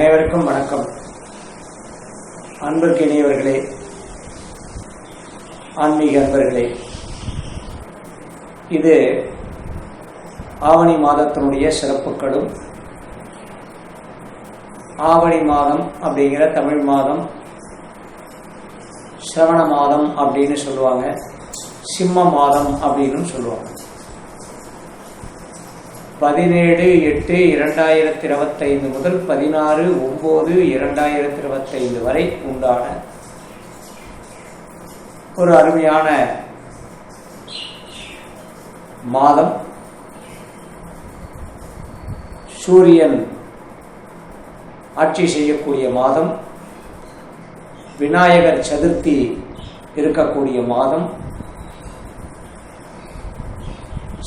அனைவருக்கும் வணக்கம். அன்புக்கு இணையவர்களே ஆன்மீக அன்பர்களே இது ஆவணி மாதத்தினுடைய சிறப்புகளும் ஆவணி மாதம் அப்படிங்கிற தமிழ் மாதம் சிரவண மாதம் அப்படின்னு சொல்லுவாங்க சிம்ம மாதம் அப்படின்னு சொல்லுவாங்க. பதினேழு எட்டு இரண்டாயிரத்தி இருபத்தைந்து முதல் பதினாறு ஒம்பது இரண்டாயிரத்தி இருபத்தைந்து வரை உண்டான ஒரு அருமையான மாதம். சூரியன் ஆட்சி செய்யக்கூடிய மாதம். விநாயகர் சதுர்த்தி இருக்கக்கூடிய மாதம்.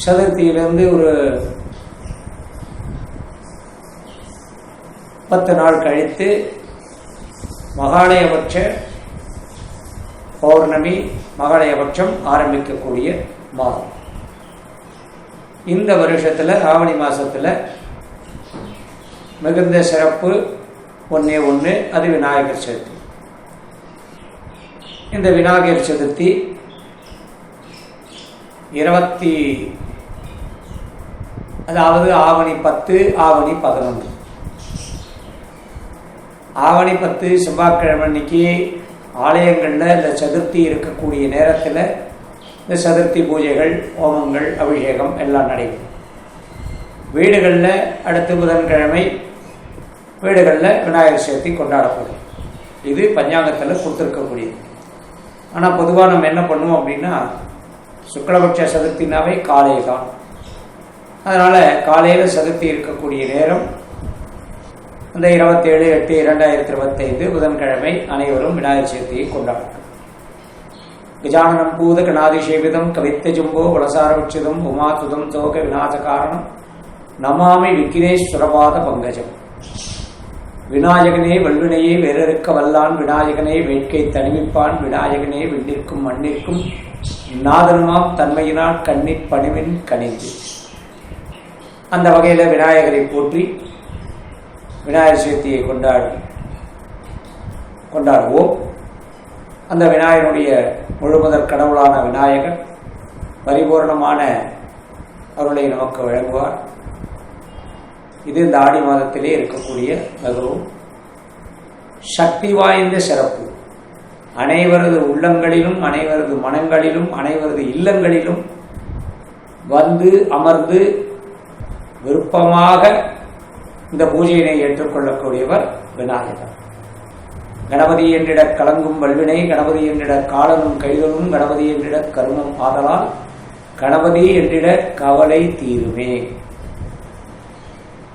சதுர்த்தியிலிருந்து ஒரு பத்து நாள் கழித்து மகாலயபட்ச பௌர்ணமி மகாலயபட்சம் ஆரம்பிக்கக்கூடிய மாதம். இந்த வருஷத்தில் ஆவணி மாதத்தில் மிகுந்த சிறப்பு ஒன்றே ஒன்று அது விநாயகர் சதுர்த்தி. இந்த விநாயகர் சதுர்த்தி இருபத்தி அதாவது ஆவணி பத்து ஆவணி பதினொன்று. ஆவணி பத்து செவ்வாய்க்கிழமை அன்னைக்கு ஆலயங்களில் இந்த சதுர்த்தி இருக்கக்கூடிய நேரத்தில் இந்த சதுர்த்தி பூஜைகள் ஹோமங்கள் அபிஷேகம் எல்லாம் நடைபெறும். வீடுகளில் அடுத்து புதன்கிழமை வீடுகளில் விநாயகர் சதுர்த்தி கொண்டாடப்படும். இது பஞ்சாங்கத்தில் கொடுத்துருக்கக்கூடியது. ஆனால் பொதுவாக நம்ம என்ன பண்ணுவோம் அப்படின்னா சுக்லபட்ச சதுர்த்தினாவே காலை தான். அதனால் காலையில் சதுர்த்தி இருக்கக்கூடிய நேரம் அந்த இருபத்தேழு எட்டு இரண்டாயிரத்தி இருபத்தைந்து புதன்கிழமை அனைவரும் விநாயகர் சதுர்த்தியை கொண்டாடும் கஜானனம் பூத கணாதிசேவிதம் கவித்த ஜும்போ வளசாரவிச்சிதம் உமாதுதம் தோக விநாச காரணம் நமாமி விக்கினேஸ்வரபாத பங்கஜம். விநாயகனே வல்வினையே வேறறுக்க வல்லான் விநாயகனே வேட்கை தனிமிப்பான் விநாயகனே விண்ணிற்கும் மண்ணிற்கும் நாதனுமாம் தன்மையினால் கண்ணிற் பணிவின் கணிந்து அந்த வகையில் விநாயகரை போற்றி விநாயகர் சதுர்த்தியை கொண்டாடி கொண்டாடுவோம். அந்த விநாயகனுடைய முழுமுதற் கடவுளான விநாயகர் பரிபூர்ணமான அருளை நமக்கு வழங்குவார். இது இந்த ஆடி மாதத்திலே இருக்கக்கூடிய மிகவும் சக்தி வாய்ந்த சிறப்பு. அனைவரது உள்ளங்களிலும் அனைவரது மனங்களிலும் அனைவரது இல்லங்களிலும் வந்து அமர்ந்து விருப்பமாக இந்த பூஜையினை ஏற்றுக்கொள்ளக்கூடியவர் விநாயகர். கணபதி என்றிட கலங்கும் வல்வினை கணபதி என்றிட காலனும் கைதலும் கணபதி என்றிட கருமம் ஆதலால் கணபதி என்றிட கவலை தீருமே.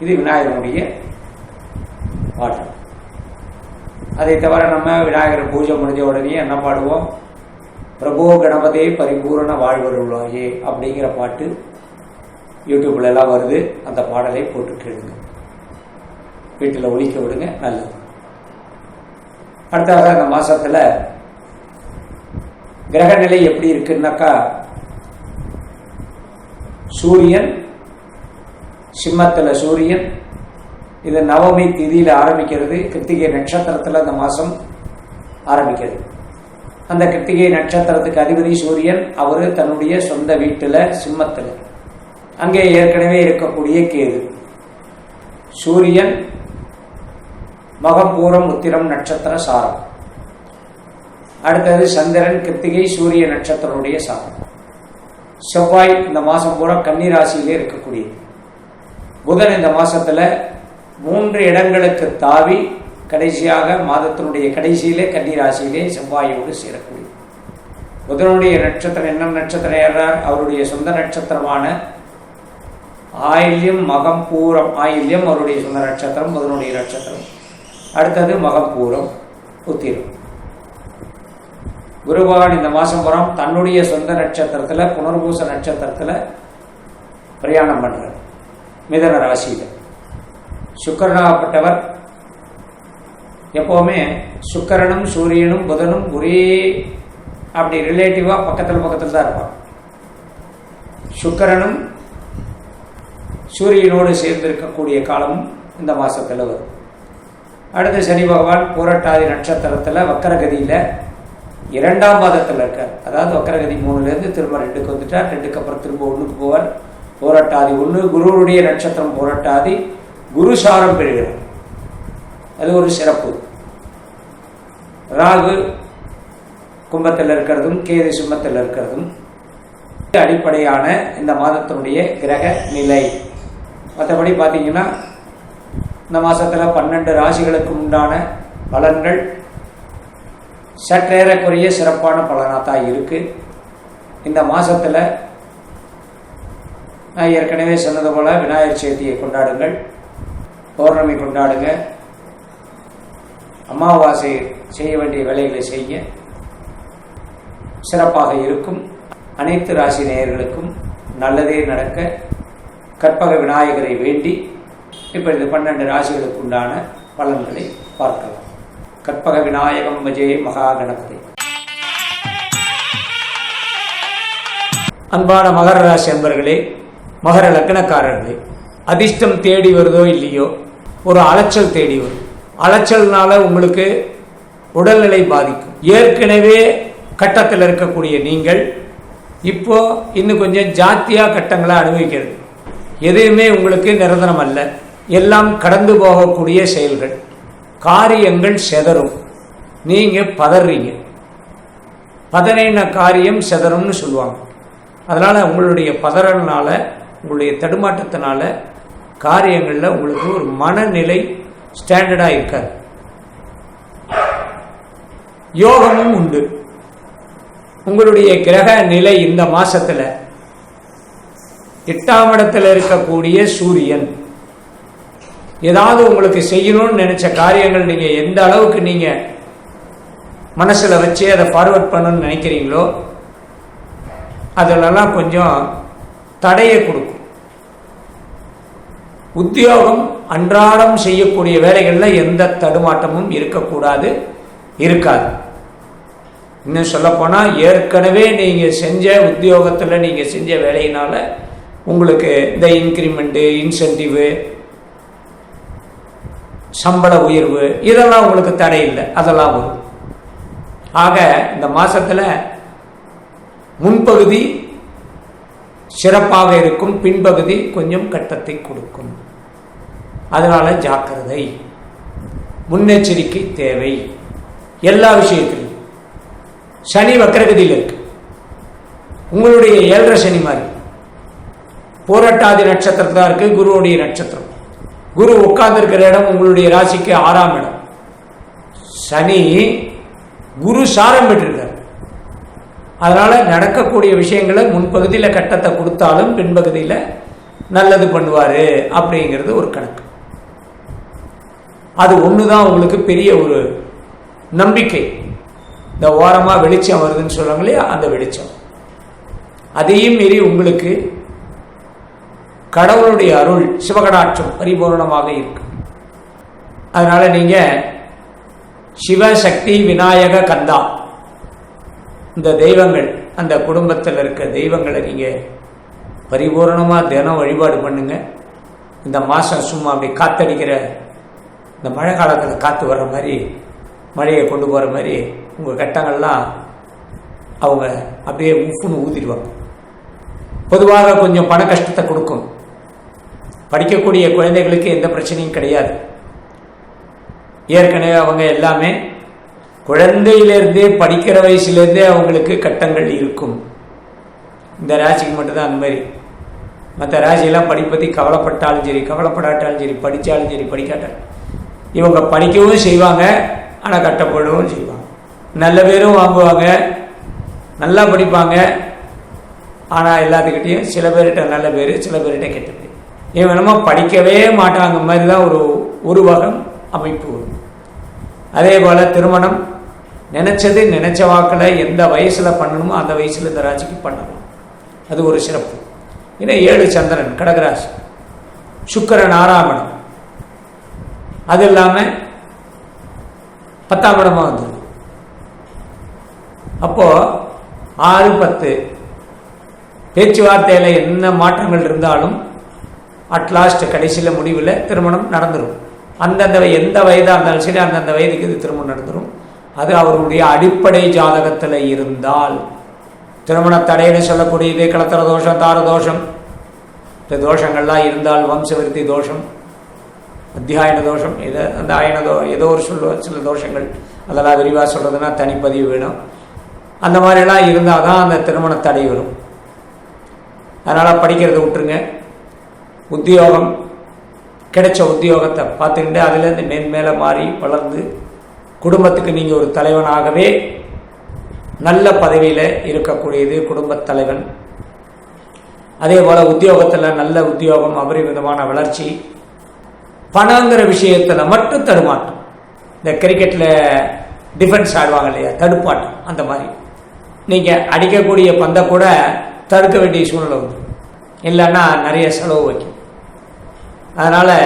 இது விநாயகனுடைய பாட்டு. அதை தவிர நம்ம விநாயகர் பூஜை முடிஞ்ச உடனே என்ன பாடுவோம்? பிரபோ கணபதே பரிபூரண வாழ்வருள்ளாயே அப்படிங்கிற பாட்டு யூடியூப்ல எல்லாம் வருது. அந்த பாடலை போட்டு கேளுங்க. வீட்டில் ஒழிக்க விடுங்க நல்லது. அடுத்ததாக அந்த மாசத்துல கிரகநிலை எப்படி இருக்குன்னாக்கா சூரியன் சிம்மத்தில் சூரியன் இது நவமி திதியில் ஆரம்பிக்கிறது கிருத்திகை நட்சத்திரத்தில் அந்த மாதம் ஆரம்பிக்கிறது. அந்த கிருத்திகை நட்சத்திரத்துக்கு அதிபதி சூரியன் அவர் தன்னுடைய சொந்த வீட்டில் சிம்மத்தில். அங்கே ஏற்கனவே இருக்கக்கூடிய கேது. சூரியன் மகப்பூரம் உத்திரம் நட்சத்திர சாரம். அடுத்தது சந்திரன் கிருத்திகை சூரிய நட்சத்திரனுடைய சாரம். செவ்வாய் இந்த மாதம் பூரா கன்னிராசியிலே இருக்கக்கூடியது. புதன் இந்த மாசத்துல மூன்று இடங்களுக்கு தாவி கடைசியாக மாதத்தினுடைய கடைசியிலே கன்னிராசியிலே செவ்வாயோடு சேரக்கூடியது. புதனுடைய நட்சத்திரம் என்ன நட்சத்திரம் ஏறார் அவருடைய சொந்த நட்சத்திரமான ஆயில்யம் மகம் பூரம் ஆயில்யம் அவருடைய சொந்த நட்சத்திரம் புதனுடைய நட்சத்திரம். அடுத்தது மகப்பூரம் உத்திரம். குருபகவான் இந்த மாதம் புறம். தன்னுடைய சொந்த நட்சத்திரத்தில் புனர்பூச நட்சத்திரத்தில் பிரயாணம் பண்ணுறார் மிதன ராசியில். சுக்கரனாகப்பட்டவர் எப்போவுமே சுக்கரனும் சூரியனும் புதனும் ஒரே அப்படி ரிலேட்டிவாக பக்கத்தில் பக்கத்தில் தான் இருப்பான் சுக்கரனும் சூரியனோடு சேர்ந்து இருக்கக்கூடிய காலமும் இந்த மாதத்தில் வரும். அடுத்து சனி பகவான் பூரட்டாதி நட்சத்திரத்தில் வக்கரகதியில் இரண்டாம் பாதத்தில் இருக்கார். அதாவது வக்கரகதி மூணுலேருந்து திரும்ப ரெண்டுக்கு வந்துட்டார் ரெண்டுக்கு அப்புறம் திரும்ப ஒன்றுக்கு போவார். போராட்டாதி ஒன்று குருவுடைய நட்சத்திரம் போராட்டாதி குரு சாரம் பெறுகிறார். அது ஒரு சிறப்பு. ராகு கும்பத்தில் இருக்கிறதும் கேது சிம்மத்தில் இருக்கிறதும் அடிப்படையான இந்த மாதத்தினுடைய கிரக நிலை. மற்றபடி பார்த்தீங்கன்னா இந்த மாதத்தில் பன்னெண்டு ராசிகளுக்கு உண்டான பலன்கள் சற்றேறக்குறைய சிறப்பான பலனாக தான் இருக்குது இந்த மாதத்தில் நான் ஏற்கனவே சொன்னது போல் விநாயகர் சதுர்த்தியை கொண்டாடுங்கள். பௌர்ணமி கொண்டாடுங்க. அமாவாசை செய்ய வேண்டிய வேலைகளை செய்ய சிறப்பாக இருக்கும். அனைத்து ராசி நேயர்களுக்கும் நல்லதே நடக்க கற்பக விநாயகரை வேண்டி இப்போ இந்த பன்னெண்டு ராசிகளுக்கு உண்டான பலன்களை பார்க்கலாம். கற்பக விநாயகம் விஜய மகா கணபதி அன்பான மகர ராசி அன்பர்களே மகர லக்னக்காரர்களே அதிர்ஷ்டம் தேடி வருதோ இல்லையோ? ஒரு அலைச்சல் தேடி வரும். அலைச்சல்னால உங்களுக்கு உடல்நிலை பாதிக்கும். ஏற்கனவே கட்டத்தில் இருக்கக்கூடிய நீங்கள் இப்போ இன்னும் கொஞ்சம் ஜாத்தியாக கட்டங்களை அனுபவிக்கிறது. எதுவுமே உங்களுக்கு நிரந்தரம் அல்ல. எல்லாம் கடந்து போகக்கூடிய செயல்கள். காரியங்கள் செதறும். நீங்க பதறீங்க. பதறின காரியம் செதறும்னு சொல்லுவாங்க. அதனால உங்களுடைய பதறனால உங்களுடைய தடுமாற்றத்தினால காரியங்களில் உங்களுக்கு ஒரு மனநிலை ஸ்டாண்டர்டாக இருக்காது. யோகமும் உண்டு. உங்களுடைய கிரக நிலை இந்த மாசத்துல எட்டாம் இடத்துல இருக்கக்கூடிய சூரியன். ஏதாவது உங்களுக்கு செய்யணும்னு நினைச்ச காரியங்கள் நீங்க எந்த அளவுக்கு நீங்க மனசுல வச்சு அதை ஃபார்வர்ட் பண்ணணும்னு நினைக்கிறீங்களோ அதிலெல்லாம் கொஞ்சம் தடையை கொடுக்கும். உத்தியோகம் அன்றாடம் செய்யக்கூடிய வேலைகளில் எந்த தடுமாட்டமும் இருக்கக்கூடாது இருக்காது. இன்னும் சொல்லப்போனால் ஏற்கனவே நீங்கள் செஞ்ச உத்தியோகத்தில் நீங்கள் செஞ்ச வேலையினால உங்களுக்கு இந்த இன்க்ரிமெண்ட்டு இன்சென்டிவு சம்பள உயர்வு இதெல்லாம் உங்களுக்கு தடை இல்லை. அதெல்லாம் வரும் ஆக இந்த மாதத்தில் முன்பகுதி சிறப்பாக இருக்கும் பின்பகுதி கொஞ்சம் கட்டத்தை கொடுக்கும். அதனால் ஜாக்கிரதை. முன்னெச்சரிக்கை தேவை. எல்லா விஷயத்திலும். சனி வக்கரகதியில் இருக்கு. உங்களுடைய ஏழரை சனி மாதிரி. போராட்டாதி நட்சத்திரத்தில் இருக்குது குருவுடைய நட்சத்திரம். குரு உட்கார்ந்திருக்கிற இடம் உங்களுடைய ராசிக்கு ஆறாம் இடம். சனி குரு சாரம் பெற்றிருக்கார். அதனால நடக்கக்கூடிய விஷயங்களை முன்பகுதியில் கட்டத்தை கொடுத்தாலும் பின்பகுதியில் நல்லது பண்ணுவார் அப்படிங்கிறது ஒரு கணக்கு. அது ஒன்று தான் உங்களுக்கு பெரிய ஒரு நம்பிக்கை. இந்த ஓரமாக வெளிச்சம் வருதுன்னு சொல்லுவாங்க இல்லையா? அந்த வெளிச்சம். அதையும் மீறி உங்களுக்கு கடவுளுடைய அருள் சிவகடாட்சம் பரிபூர்ணமாக இருக்கு அதனால நீங்க சிவசக்தி விநாயக கந்தா. இந்த தெய்வங்கள் அந்த குடும்பத்தில் இருக்க தெய்வங்களை நீங்க பரிபூர்ணமாக தினம் வழிபாடு பண்ணுங்க. இந்த மாதம் சும்மா அப்படி காத்தடிக்கிற இந்த மழை காலத்தில் காற்று வர்ற மாதிரி மழையை கொண்டு போகிற மாதிரி உங்கள் கட்டங்கள்லாம் அவங்க அப்படியே உப்புன்னு ஊதிடுவாங்க பொதுவாக கொஞ்சம் பண கஷ்டத்தை கொடுக்கும். படிக்கக்கூடிய குழந்தைகளுக்கு எந்த பிரச்சனையும் கிடையாது. ஏற்கனவே அவங்க எல்லாமே குழந்தையிலேருந்தே படிக்கிற வயசுலேருந்தே அவங்களுக்கு கட்டங்கள் இருக்கும். இந்த ராசிக்கு மட்டும்தான் அந்த மாதிரி. மற்ற ராசியெல்லாம் படிப்பற்றி கவலைப்பட்டாலும் சரி கவலைப்படாட்டாலும் சரி படித்தாலும் சரி படிக்காட்டாலும் இவங்க படிக்கவும் செய்வாங்க ஆனால் கட்டப்படவும் செய்வாங்க. நல்ல பேரும் வாங்குவாங்க நல்லா படிப்பாங்க ஆனால் எல்லாத்துக்கிட்டேயும் சில பேர்கிட்ட நல்ல பேர் சில பேர்கிட்ட கெட்ட பேர். இவன் என்னமோ படிக்கவே மாட்டாங்க மாதிரி தான் ஒரு உருவகம் அமைப்பு வரும் அதே போல் திருமணம் நினச்சது நினச்ச வாக்கில் எந்த வயசில் பண்ணணுமோ அந்த வயசில் இந்த ராசிக்கு பண்ணலாம். அது ஒரு சிறப்பு. ஏன்னா ஏழு சந்திரன் கடகராசி. சுக்கரன் ஆறாம் அது இல்லாமல் பத்தாம் இடமாக வந்தது. அப்போது ஆறு பத்து. பேச்சுவார்த்தையில் என்ன மாற்றங்கள் இருந்தாலும் அட்லாஸ்ட் கடைசியில் முடிவில் திருமணம் நடந்துடும் அந்தந்த எந்த வயதாக இருந்தாலும் சரி அந்தந்த வயதுக்கு இது திருமணம் நடந்துடும் அது அவருடைய அடிப்படை ஜாதகத்தில் இருந்தால் திருமண தடைன்னு சொல்லக்கூடியது கலத்தர தோஷம் தார தோஷம் இந்த தோஷங்கள்லாம் இருந்தால் வம்சவிருத்தி தோஷம் அத்தியாயன தோஷம் இதை அந்த ஆயன தோ ஏதோ ஒரு சொல்ல சில தோஷங்கள் அதெல்லாம் விரிவாக சொல்கிறதுனா தனிப்பதிவு வேணும். அந்த மாதிரிலாம் இருந்தால் தான் அந்த திருமண தடை வரும். அதனால் படிக்கிறத விட்டுருங்க. உத்தியோகம் கிடைச்ச உத்தியோகத்தை பார்த்துக்கிட்டு அதுலேருந்து மேன்மேலே மாறி வளர்ந்து குடும்பத்துக்கு நீங்கள் ஒரு தலைவனாகவே நல்ல பதவியில் இருக்கக்கூடியது குடும்பத் தலைவன். அதே போல் உத்தியோகத்தில் நல்ல உத்தியோகம் அபரிமிதமான வளர்ச்சி பணங்கிற விஷயத்தில் மட்டும் தடுமாட்டம் இந்த கிரிக்கெட்டில் டிஃபென்ஸ் ஆடுவாங்க இல்லையா? தடுப்பாட்டம் அந்த மாதிரி. நீங்கள் அடிக்கக்கூடிய பந்தை கூட தடுக்க வேண்டிய சூழ்நிலை வந்து இல்லைன்னா நிறைய செலவு வைக்கும். அதனால்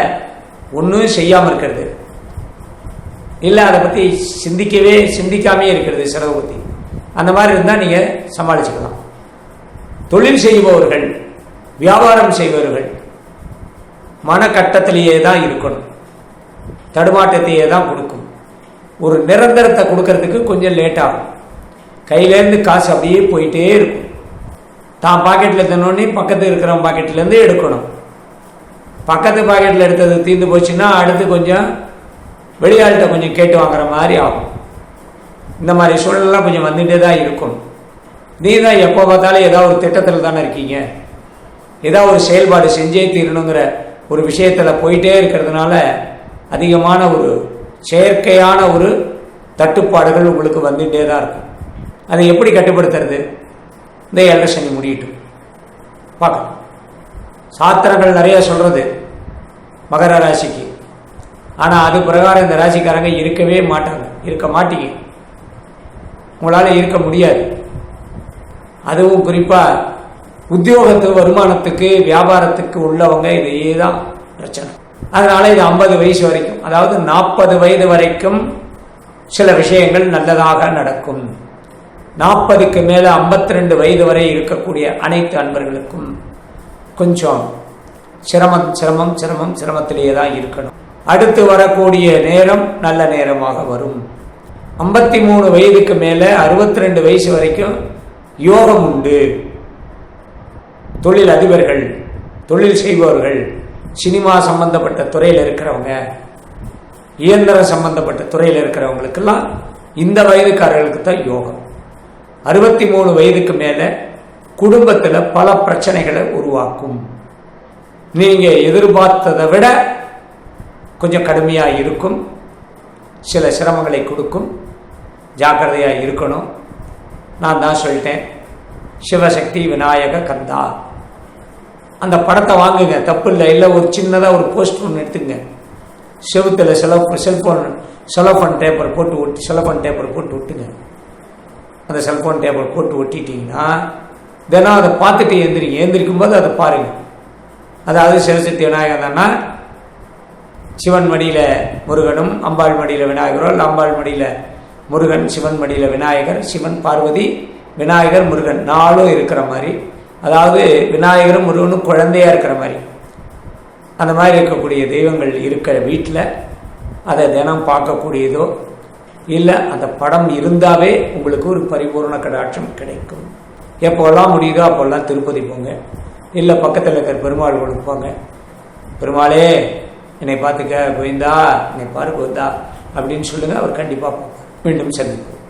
ஒன்றும் செய்யாமல் இருக்கிறது. இல்லை அதை பற்றி சிந்திக்கவே சிந்திக்காமே இருக்கிறது செலவு பற்றி அந்த மாதிரி இருந்தால் நீங்கள் சமாளிச்சுக்கலாம். தொழில் செய்பவர்கள் வியாபாரம் செய்பவர்கள் மனக்கட்டத்திலேயே தான் இருக்கணும். தடுமாட்டத்தையே தான் கொடுக்கும். ஒரு நிரந்தரத்தை கொடுக்கறதுக்கு கொஞ்சம் லேட்டாகும் கையிலேருந்து காசு அப்படியே போயிட்டே இருக்கும். தான் பாக்கெட்டில் தின்னோடனே பக்கத்தில் இருக்கிறவன் பாக்கெட்லேருந்து எடுக்கணும். பக்கத்து பாக்கெட்டில் எடுத்தது தீர்ந்து போச்சுன்னா அடுத்து கொஞ்சம் வெளியாள்கிட்ட கொஞ்சம் கேட்டு வாங்குற மாதிரி ஆகும். இந்த மாதிரி சூழலெல்லாம் கொஞ்சம் வந்துகிட்டே தான் இருக்கும். நீ தான் எப்போ பார்த்தாலும் ஏதாவது ஒரு திட்டத்தில் தானே இருக்கீங்க. ஏதாவது ஒரு செயல்பாடு செஞ்சே தீரணுங்கிற ஒரு விஷயத்தில் போயிட்டே இருக்கிறதுனால அதிகமான ஒரு செயற்கையான ஒரு தட்டுப்பாடுகள் உங்களுக்கு வந்துகிட்டே தான் இருக்கும். அதை எப்படி கட்டுப்படுத்துறது? இந்த ஏழரை சனி முடியட்டும். பார்க்கலாம். சாத்திரங்கள் நிறைய சொல்கிறது மகர ராசிக்கு. ஆனால் அது பிரகாரம் இந்த ராசிக்காரங்க இருக்கவே மாட்டாங்க. இருக்க மாட்டீங்க. உங்களால் இருக்க முடியாது. அதுவும் குறிப்பாக உத்தியோகத்து வருமானத்துக்கு வியாபாரத்துக்கு உள்ளவங்க இதையே தான் பிரச்சனை. அதனால இது ஐம்பது வயசு வரைக்கும் அதாவது நாற்பது வயது வரைக்கும் சில விஷயங்கள் நல்லதாக நடக்கும். நாற்பதுக்கு மேலே ஐம்பத்தி ரெண்டு வயது வரை இருக்கக்கூடிய அனைத்து அன்பர்களுக்கும் கொஞ்சம் சிரமம் சிரமம் சிரமம் சிரமத்திலேயே தான் இருக்கணும். அடுத்து வரக்கூடிய நேரம் நல்ல நேரமாக வரும். ஐம்பத்தி மூணு வயதுக்கு மேலே அறுபத்தி ரெண்டு வயசு வரைக்கும் யோகம் உண்டு. தொழில் அதிபர்கள் தொழில் செய்பவர்கள் சினிமா சம்பந்தப்பட்ட துறையில் இருக்கிறவங்க இயந்திரம் சம்பந்தப்பட்ட துறையில் இருக்கிறவங்களுக்கெல்லாம் இந்த வயதுக்காரர்களுக்கு தான் யோகம். அறுபத்தி மூணு வயதுக்கு மேலே குடும்பத்தில் பல பிரச்சனைகளை உருவாக்கும். நீங்கள் எதிர்பார்த்ததை விட கொஞ்சம் கடுமையாக இருக்கும். சில சிரமங்களை கொடுக்கும். ஜாக்கிரதையாக இருக்கணும். நான் தான் சொல்லிட்டேன். சிவசக்தி விநாயக கந்தா. அந்த படத்தை வாங்குங்க. தப்பு இல்லை. இல்லை ஒரு சின்னதாக ஒரு போஸ்ட் ஒன்று எடுத்துங்க. செவுத்தில் செலவு செல்ஃபோன் செலோஃபோன் டேப்பர் போட்டு ஒட்டி செலஃபோன் டேப்பர் போட்டு விட்டுங்க அந்த செல்ஃபோன் டேப்பர் போட்டு ஒட்டிட்டீங்கன்னா தினம் அதை பார்த்துட்டு எந்திரிங்க எந்திரிக்கும் போது அதை பாருங்க. அதாவது சிவசக்தி விநாயகர் தானா சிவன் மடியில் முருகனும் அம்பாள் மடியில் விநாயகரோ இல்லை அம்பாள் மடியில் முருகன் சிவன் மடியில் விநாயகர் சிவன் பார்வதி விநாயகர் முருகன் நாளும் இருக்கிற மாதிரி. அதாவது விநாயகரும் முருகனும் குழந்தையாக இருக்கிற மாதிரி. அந்த மாதிரி இருக்கக்கூடிய தெய்வங்கள் இருக்கிற வீட்டில் அதை தினம் பார்க்கக்கூடியதோ இல்லை அந்த படம் இருந்தாவே உங்களுக்கு ஒரு பரிபூர்ண கடாட்சம் கிடைக்கும். எப்போல்லாம் முடியுதோ அப்போல்லாம் திருப்பதி போங்க. இல்லை பக்கத்தில் இருக்கிற பெருமாள் கோளுக்கு போங்க. பெருமாளே என்னை பார்த்துக்க கோவிந்தா என்னை பாரு கோவிந்தா அப்படின்னு சொல்லுங்கள் அவர் கண்டிப்பாக மீண்டும் சந்திப்போம்.